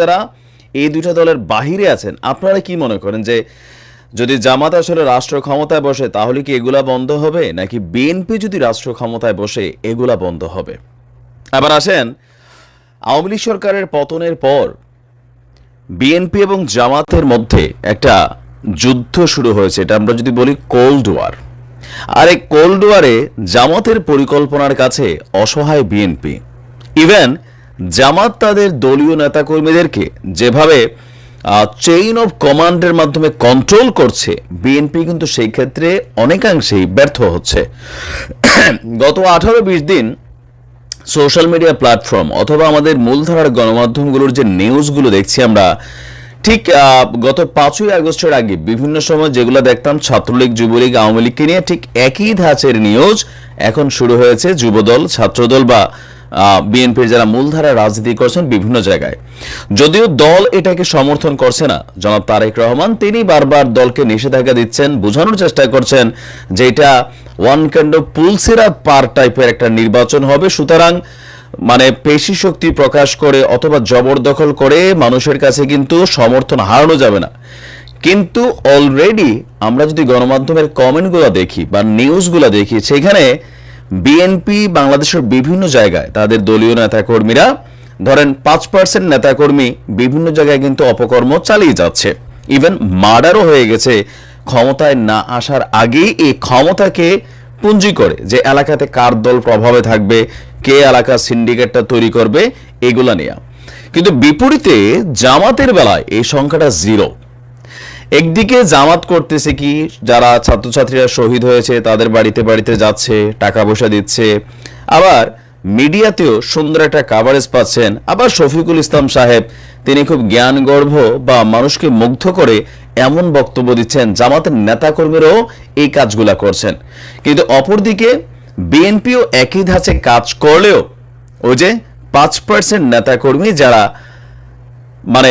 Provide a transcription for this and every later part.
যারা এই দুইটা দলের বাহিরে আছেন, আপনারা কি মনে করেন যে যদি জামাত আসলে রাষ্ট্র ক্ষমতায় বসে, তাহলে কি এগুলা বন্ধ হবে? নাকি বিএনপি যদি রাষ্ট্র ক্ষমতায় বসে, এগুলা বন্ধ হবে? আবার আসেন, আওয়ামী লীগ সরকারের পতনের পর বিএনপি এবং জামাতের মধ্যে একটা যুদ্ধ শুরু হয়েছে, এটা আমরা যদি বলি কোল্ড ওয়ার আর এই কোল্ড ওয়ারে জামাতের পরিকল্পনার কাছে অসহায় বিএনপি ইভেন জামাত তাদের দলীয় নেতাকর্মীদেরকে যেভাবে চেইন অফ কমান্ডের মাধ্যমে কন্ট্রোল করছে বিএনপি কিন্তু সেই ক্ষেত্রে অনেকাংশেই ব্যর্থ হচ্ছে। গত আঠারো বিশ দিন সোশ্যাল মিডিয়া প্ল্যাটফর্ম অথবা আমাদের মূলধারার গণমাধ্যমগুলোর যে নিউজগুলো দেখছি আমরা, ঠিক গত পাঁচই আগস্টের আগে বিভিন্ন সময় যেগুলো দেখতাম, ছাত্রলীগ, যুবলীগ, আওয়ামী লীগকে নিয়ে ঠিক একই ধাঁচের নিউজ এখন শুরু হয়েছে যুবদল, ছাত্রদল বা বিএনপির যারা মূলধারা রাজনীতি করছেন বিভিন্ন জায়গায়। যদিও দল এটাকে সমর্থন করছে না, জনাব তারেক রহমান, তিনি বারবার দলকে নিষেধাজ্ঞা দিচ্ছেন, বোঝানোর চেষ্টা করছেন যে এটা ওয়ান কাইন্ড অফ পুলসেরা পার টাইপের একটা নির্বাচন হবে, সুতরাং মানে পেশি শক্তি প্রকাশ করে অথবা জবরদখল করে মানুষের কাছে কিন্তু সমর্থন হারানো যাবে না। কিন্তু অলরেডি আমরা যদি গণমাধ্যমের কমেন্টগুলো দেখি বা নিউজগুলো দেখি, সেখানে বিএনপি বাংলাদেশের বিভিন্ন জায়গায় তাদের দলীয় নেতাকর্মীরা, ধরেন পাঁচ পার্সেন্ট নেতাকর্মী বিভিন্ন জায়গায় কিন্তু অপকর্ম চালিয়ে যাচ্ছে। ইভেন মার্ডারও হয়ে গেছে। ক্ষমতায় না আসার আগেই এই ক্ষমতাকে পুঞ্জি করে যে এলাকাতে কার দল প্রভাবে থাকবে, কে এলাকা সিন্ডিকেটটা তৈরি করবে, এগুলা নিয়ে। কিন্তু বিপরীতে জামাতের বেলায় এই সংখ্যাটা জিরো একদিকে জামাত করতেছে কি, যারা ছাত্রছাত্রীরা শহীদ হয়েছে, তাদের বাড়িতে বাড়িতে যাচ্ছে, টাকা পয়সা দিচ্ছে। আবার মিডিয়াতেও সুন্দর একটা কাভারেজ পাচ্ছেন আবার শফিকুল ইসলাম সাহেব। তিনি খুব জ্ঞানগর্ভ বা মানুষকে মুগ্ধ করে এমন বক্তব্য দিচ্ছেন, জামাতের নেতাকর্মীরাও এই কাজগুলা করছেন। কিন্তু অপরদিকে বিএনপিও একই ধাঁচে কাজ করলেও ওই যে পাঁচ পার্সেন্ট নেতাকর্মী যারা মানে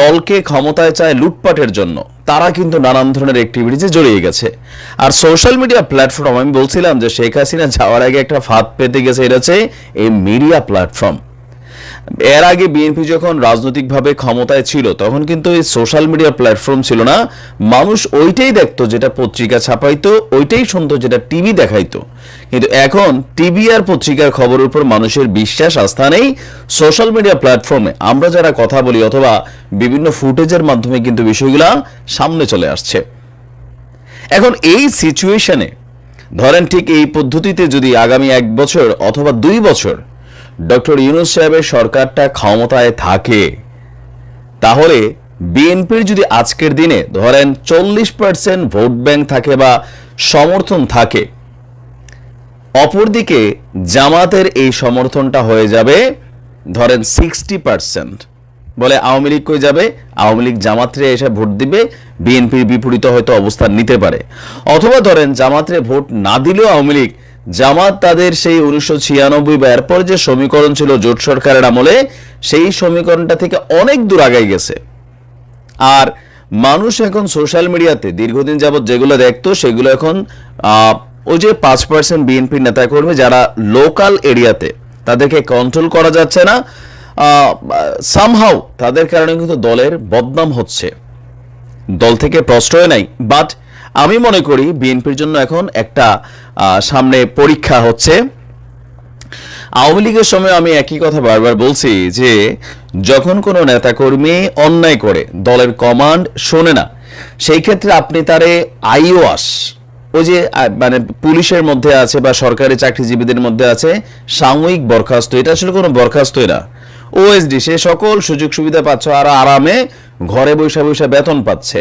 দলকে ক্ষমতায় চায় লুটপাটের জন্য। তারা কিন্তু নানান ধরনের অ্যাক্টিভিটিসে জড়িয়ে গেছে। আর সোশ্যাল মিডিয়া প্ল্যাটফর্ম আমি বলছিলাম যে শেখ হাসিনা যাওয়ার আগে একটা ফাঁদ পেতে গেছে, এটা হচ্ছে এই মিডিয়া প্ল্যাটফর্ম এর আগে বিএনপি যখন রাজনৈতিকভাবে ক্ষমতায় ছিল, তখন কিন্তু এই সোশ্যাল মিডিয়া প্ল্যাটফর্ম ছিল না। মানুষ ওইটাই দেখতো যেটা পত্রিকা ছাপাইতো, ওইটাই শুনতো যেটা টিভি দেখাইতো। কিন্তু এখন টিভি আর পত্রিকার খবরের উপর মানুষের বিশ্বাস, আস্থা নেই। সোশ্যাল মিডিয়া প্ল্যাটফর্মে আমরা যারা কথা বলি অথবা বিভিন্ন ফুটেজের মাধ্যমে কিন্তু বিষয়গুলা সামনে চলে আসছে। এখন এই সিচুয়েশনে ধরেন ঠিক এই পদ্ধতিতে যদি আগামী এক বছর অথবা দুই বছর ডক্টর ইউনুস সাহেবের সরকারটা ক্ষমতায় থাকে। তাহলে বিএনপির যদি আজকের দিনে ধরেন চল্লিশ পার্সেন্ট ভোট ব্যাংক থাকে বা সমর্থন থাকে, অপরদিকে জামাতের এই সমর্থনটা হয়ে যাবে ধরেন সিক্সটি পার্সেন্ট বলে আওয়ামী লীগ কই যাবে? আওয়ামী লীগ জামাতরে এসে ভোট দিবে, বিএনপির বিপরীত হয়তো অবস্থান নিতে পারে। অথবা ধরেন জামাতরে ভোট না দিলেও আওয়ামী লীগ জামাত তাদের সেই উনিশশো ছিয়ানব্বই বা এরপর যে সমীকরণ ছিল জোট সরকারের আমলে, সেই সমীকরণটা থেকে অনেক দূর আগাই গেছে। আর মানুষ এখন সোশ্যাল মিডিয়াতে দীর্ঘদিন যাবত যেগুলো দেখতো, সেগুলো এখন ওই যে পাঁচ পার্সেন্ট বিএনপির নেতাকর্মী যারা লোকাল এরিয়াতে তাদেরকে কন্ট্রোল করা যাচ্ছে না সামহাও তাদের কারণে কিন্তু দলের বদনাম হচ্ছে। দল থেকে প্রশ্রয় নাই বাট আমি মনে করি বিএনপির জন্য এখন একটা সামনে পরীক্ষা হচ্ছে। আওয়ামী লীগের সময় আমি একই কথা বারবার বলছি যে, যখন কোনো নেতাকর্মী অন্যায় করে, দলের কমান্ড শোনে না, সেই ক্ষেত্রে আপনি তারে আইওয়াস, ওই যে মানে পুলিশের মধ্যে আছে বা সরকারি চাকরিজীবীদের মধ্যে আছে, সাময়িক বরখাস্ত, এটা আসলে কোনো বরখাস্তই না। ওএসডি সে সকল সুযোগ সুবিধা পাচ্ছে, আর আরামে ঘরে বসে বসে বেতন পাচ্ছে।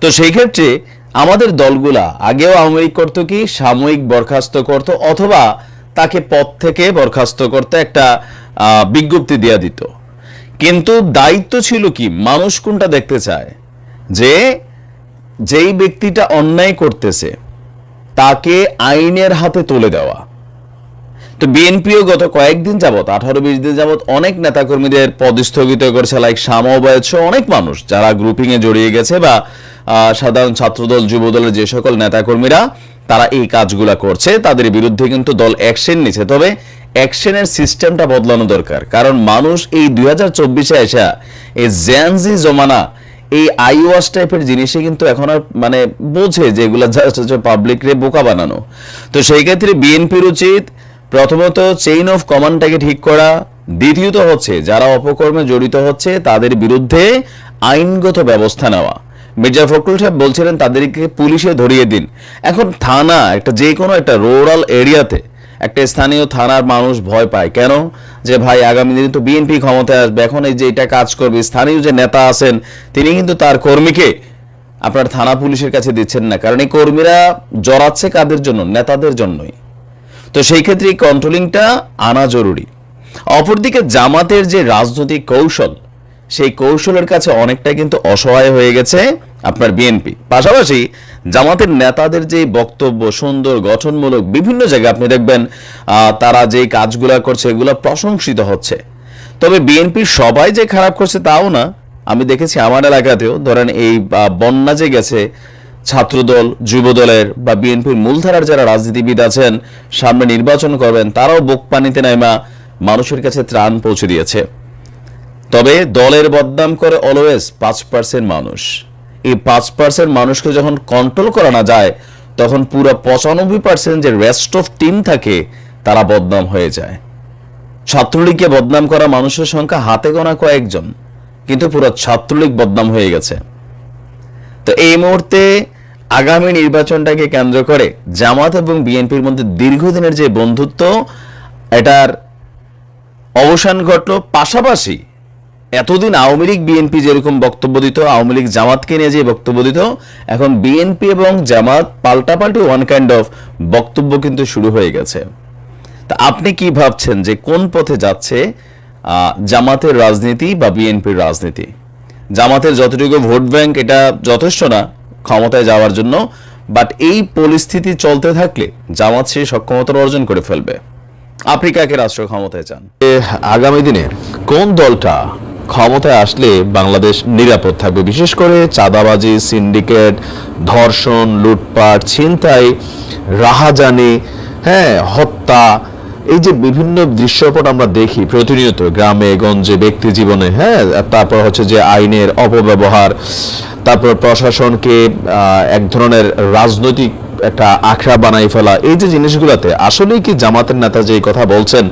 তো সেই ক্ষেত্রে আমাদের দলগুলা আগেও আওয়ামী লীগ করতো কি, সাময়িক বরখাস্ত করত, অথবা তাকে পদ থেকে বরখাস্ত করতে একটা বিজ্ঞপ্তি দেয়া দিত। কিন্তু দায়িত্ব ছিল কি, মানুষ কোনটা দেখতে চায়? যে, যেই ব্যক্তিটা অন্যায় করতেছে, তাকে আইনের হাতে তুলে দেওয়া। তো বিএনপিও গত কয়েকদিন যাবত আঠারো বিশ দিন যাবত অনেক নেতাকর্মীদের পদ স্থগিত করেছে লাইক সহ অনেক মানুষ, যারা গ্রুপিং এ জড়িয়ে গেছে বা সাধারণ ছাত্রদল, যুবদলের যে সকল নেতাকর্মীরা, তারা এই কাজগুলা করছে। তাদের বিরুদ্ধে কিন্তু দল অ্যাকশন নিছে তবে অ্যাকশনের সিস্টেমটা বদলানো দরকার। কারণ মানুষ এই দুই হাজার চব্বিশে আসা এই জ্যানজি জমানা, এই আইওয়াস টাইপের জিনিসে কিন্তু এখন আর মানে বোঝে যে এগুলো জাস্ট হচ্ছে পাবলিকরে বোকা বানানো। তো সেই ক্ষেত্রে বিএনপির উচিত প্রথমত চেইন অফ কমান্ডটাকে ঠিক করা। দ্বিতীয়ত হচ্ছে, যারা অপকর্মে জড়িত হচ্ছে, তাদের বিরুদ্ধে আইনগত ব্যবস্থা নেওয়া। মির্জা ফখরুল সাহেব বলছিলেন, তাদেরকে পুলিশে ধরিয়ে দিন। এখন থানা, একটা যে কোনো একটা রুরাল এরিয়াতে একটা স্থানীয় থানার মানুষ ভয় পায়। কেন? যে ভাই, আগামী দিনে তো বিএনপি ক্ষমতায় আসবে। এখন এই যে এটা কাজ করবে, স্থানীয় যে নেতা আছেন, তিনি কিন্তু তার কর্মীকে আপনার থানা পুলিশের কাছে দিচ্ছেন না। কারণ এই কর্মীরা জড়াচ্ছে কাদের জন্য? নেতাদের জন্যই। তো সেই ক্ষেত্রে এই কন্ট্রোলিংটা আনা জরুরি। অপরদিকে জামাতের যে রাজনৈতিক কৌশল, সেই কৌশলের কাছে অনেকটা কিন্তু অসহায় হয়ে গেছে আপনার বিএনপি। পাশাপাশি জামাতের নেতাদের যে বক্তব্য, সুন্দর, গঠনমূলক বিভিন্ন জায়গায় আপনি দেখবেন তারা যে কাজগুলো করছে, এগুলো প্রশংসিত হচ্ছে। তবে বিএনপির সবাই যে খারাপ করছে তাও না। আমি দেখেছি আমার এলাকাতেও, ধরেন এই বন্যা যে গেছে ছাত্রদল, যুবদলের বা বিএনপির মূলধারার যারা রাজনীতিবিদ আছেন, সামনে নির্বাচন করবেন, তারাও বুক পানিতে নাইমা মানুষের কাছে ত্রাণ পৌঁছে দিয়েছে। তবে দলের বদনাম করে অলওয়েজ পাঁচ পার্সেন্ট মানুষ। এই পাঁচ পার্সেন্ট মানুষকে যখন কন্ট্রোল করা না যায়, তখন পুরো পঁচানব্বই পার্সেন্ট যে রেস্ট অফ টিম থাকে, তারা বদনাম হয়ে যায়। ছাত্রলীগকে বদনাম করা মানুষের সংখ্যা হাতে গোনা কয়েকজন, কিন্তু পুরো ছাত্রলীগ বদনাম হয়ে গেছে। তো এই মুহূর্তে আগামী নির্বাচনটাকে কেন্দ্র করে জামাত এবং বিএনপির মধ্যে দীর্ঘদিনের যে বন্ধুত্ব, এটার অবসান ঘটলো। পাশাপাশি এতদিন আওয়ামী লীগ বিএনপি যেরকম বক্তব্য দিত, আওয়ামী লীগ জামাতকে নিয়ে যে বক্তব্য দিত, এখন বিএনপি এবং জামাত পাল্টাপাল্টি ওয়ান কাইন্ড অফ বক্তব্য কিন্তু শুরু হয়ে গেছে। তা আপনি কি ভাবছেন যে কোন পথে যাচ্ছে জামাতের রাজনীতি বা বিএনপির রাজনীতি? জামাতের যতটুকু ভোট ব্যাংক, এটা যথেষ্ট না ক্ষমতায় যাওয়ার জন্য। বাট এই পরিস্থিতি চলতে থাকলে জামাত সেই সক্ষমতা অর্জন করে ফেলবে। আপনি কাকে রাষ্ট্র ক্ষমতায় চান? আগামী দিনে কোন দলটা ক্ষমতায় আসলে বাংলাদেশ নিরাপদ থাকবে? বিশেষ করে চাঁদাবাজি, সিন্ডিকেট, ধর্ষণ, লুটপাট, ছিনতাই, রাহাজানি হ্যাঁ হত্যা এই যে বিভিন্ন দৃশ্যপট আমরা দেখি প্রতিনিয়ত গ্রামে, গঞ্জে, ব্যক্তি জীবনে হ্যাঁ? তারপর হচ্ছে যে আইনের অপব্যবহার, তারপর প্রশাসনকে এক ধরনের রাজনৈতিক একটা আখড়া বানাই ফেলা। এই যে জিনিসগুলোতে আসলেই কি জামাতের নেতা যে কথা বলছেন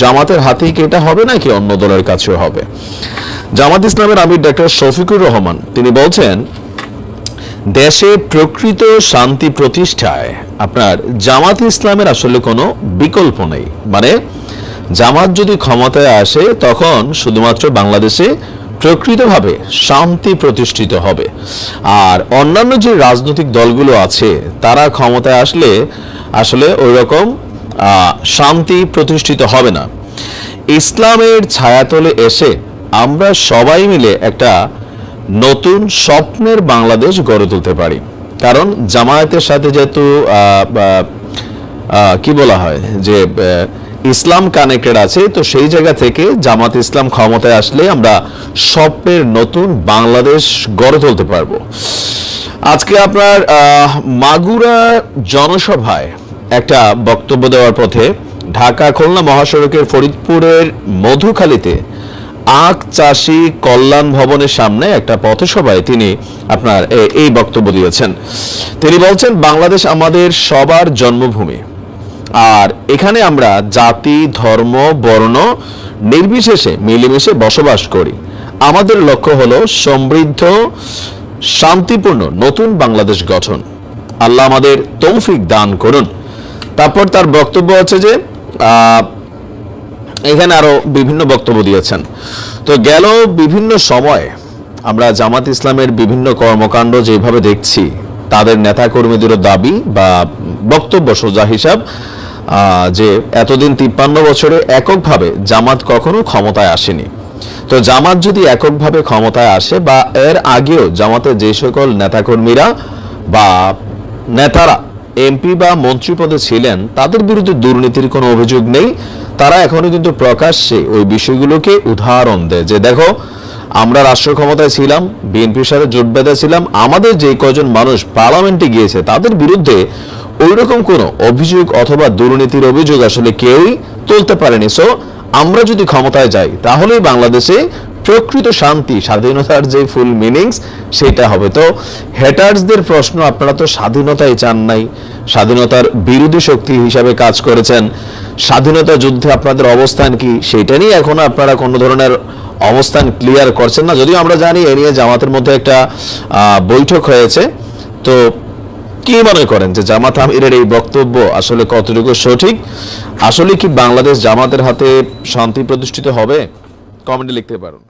জামাতের হাতেই কি এটা হবে নাকি অন্য দলের কাছেও হবে? জামাত ইসলামের আমির ডাক্তার শফিকুর রহমান, তিনি বলছেন, দেশে প্রকৃত শান্তি প্রতিষ্ঠায় আপনার জামাত ইসলামের আসলে কোনো বিকল্প নেই। মানে জামাত যদি ক্ষমতায় আসে, তখন শুধুমাত্র বাংলাদেশে প্রকৃতভাবে শান্তি প্রতিষ্ঠিত হবে। আর অন্যান্য যে রাজনৈতিক দলগুলো আছে, তারা ক্ষমতায় আসলে আসলে ওই রকম শান্তি প্রতিষ্ঠিত হবে না। ইসলামের ছায়াতলে এসে আমরা সবাই মিলে একটা নতুন স্বপ্নের বাংলাদেশ গড়ে তুলতে পারি। কারণ জামায়াতের সাথে যেহেতু কি বলা হয়, যে ইসলাম কানেক্টেড আছে, তো সেই জায়গা থেকে জামাত ইসলাম ক্ষমতায় আসলে আমরা স্বপ্নের নতুন বাংলাদেশ গড়ে তুলতে পারব। আজকে আপনার মাগুরা জনসভায় একটা বক্তব্য দেওয়ার পথে ঢাকা খুলনা মহাসড়কের ফরিদপুরের মধুখালীতে আখ চাষি কল্যাণ ভবনের সামনে একটা পথসভায় তিনি আপনার এই বক্তব্য দিয়েছেন। তিনি বলছেন, বাংলাদেশ আমাদের সবার জন্মভূমি। আর এখানে আমরা জাতি, ধর্ম, বর্ণ নির্বিশেষে মিলেমিশে বসবাস করি। আমাদের লক্ষ্য হলো সমৃদ্ধ, শান্তিপূর্ণ, নতুন বাংলাদেশ গঠন। আল্লাহ আমাদের তৌফিক দান করুন। তারপর তার বক্তব্য আছে যে এখানে আরও বিভিন্ন বক্তব্য দিয়েছেন। তো গেল বিভিন্ন সময় আমরা জামাত ইসলামের বিভিন্ন কর্মকাণ্ড যেভাবে দেখছি, তাদের নেতাকর্মীদেরও দাবি বা বক্তব্য সোজা হিসাব যে এতদিন তিপ্পান্ন বছরে এককভাবে জামাত কখনো ক্ষমতায় আসেনি। তো জামাত যদি এককভাবে ক্ষমতায় আসে বা এর আগেও জামাতের যে সকল নেতাকর্মীরা বা নেতারা এমপি বা মন্ত্রী পদে ছিলেন, তাদের বিরুদ্ধে দুর্নীতির কোনো অভিযোগ নেই। তারা এখনও কিন্তু প্রকাশ্যে ওই বিষয়গুলোকে উদাহরণ দেয়। যে দেখো, আমরা রাষ্ট্র ক্ষমতায় ছিলাম, বিএনপির সাথে জোট বেঁধে ছিলাম, আমাদের যে কজন মানুষ পার্লামেন্টে গিয়েছে, তাদের বিরুদ্ধে ওইরকম কোনো অভিযোগ অথবা দুর্নীতির অভিযোগ আসলে কেউই তুলতে পারেনি। সো আমরা যদি ক্ষমতায় যাই, তাহলেই বাংলাদেশে প্রকৃত শান্তি, স্বাধীনতার যে ফুল মিনিংস সেটা হবে। তো হেটার্সদের প্রশ্ন আপনারা তো স্বাধীনতাই চান নাই, স্বাধীনতার বিরোধী শক্তি হিসাবে কাজ করেছেন। স্বাধীনতা যুদ্ধে আপনাদের অবস্থান কি সেইটা নিয়ে এখনও আপনারা কোনো ধরনের অবস্থান ক্লিয়ার করছেন না। যদিও আমরা জানি এ নিয়ে জামাতের মধ্যে একটা বৈঠক হয়েছে। তো কি মনে করেন যে জামাত আমিরের এই বক্তব্য আসলে কতটুকু সঠিক? আসলে কি বাংলাদেশ জামাতের হাতে শান্তি প্রতিষ্ঠিত হবে? কমেন্টে লিখতে পারেন।